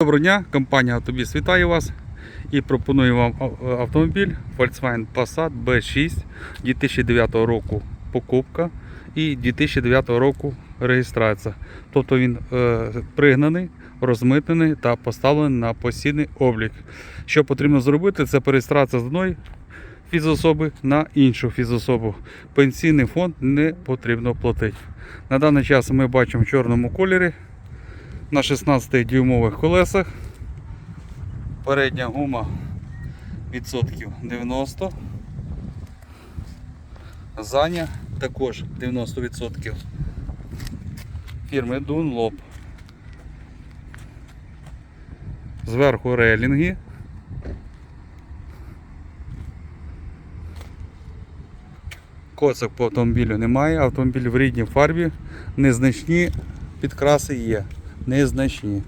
Доброго дня, компанія Автобіс вітає вас і пропоную вам автомобіль Volkswagen Passat B6 2009 року покупка і 2009 року реєстрація. Тобто він е, пригнаний, розмитнений та поставлений на постійний облік. Що потрібно зробити, це переєстрація з одної фізособи на іншу фізособу. Пенсійний фонд не потрібно платити. На даний час ми бачимо в чорному кольорі на 16 дюймових колесах. Передня гума відсотків 90. Задня також 90% фірми Dunlop. Зверху рейлінги. Коцок по автомобілю немає, автомобіль в рідній фарбі, незначні підкраси є незначні.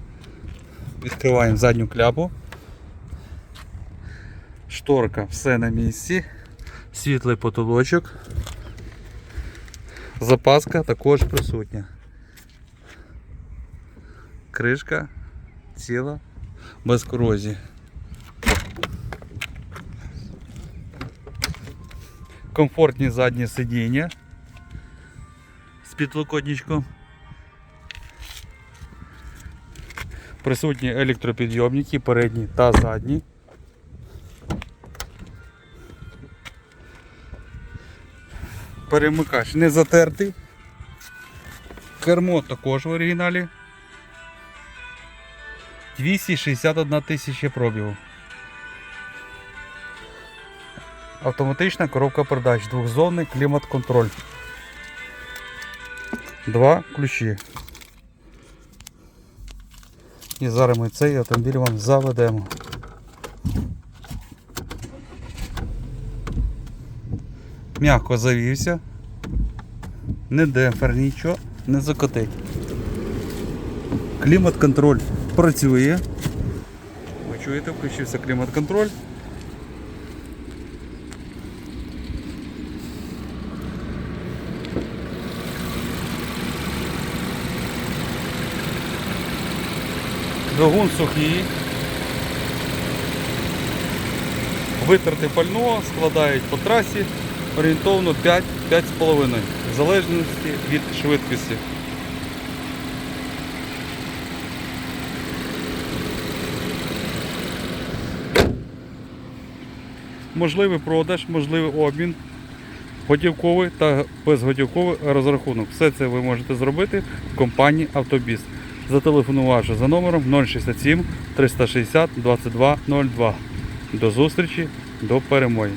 Відкриваємо задню кляпу. Шторка все на місці. Світлий потолочок. Запаска також присутня. Кришка ціла, без корозії. Комфортні задні сидіння з підлокотничком. Присутні електропідйомники, передні та задні. Перемикач не затертий. Кермо також в оригіналі. 261 тисяча пробігу. Автоматична коробка передач, двохзонний клімат-контроль. Два ключі. І зараз ми цей автомобіль вам заведемо. М'яко завівся. Не демпфер, нічого не закотить. Клімат-контроль працює. Ви чуєте, включився клімат-контроль. Двигун сухий. Витрати пального складають по трасі орієнтовно 5-5,5 в залежності від швидкості. Можливий продаж, можливий обмін, готівковий та безготівковий розрахунок. Все це ви можете зробити в компанії Автобіс зателефонувавши за номером 067 360 2202. До зустрічі, до перемоги.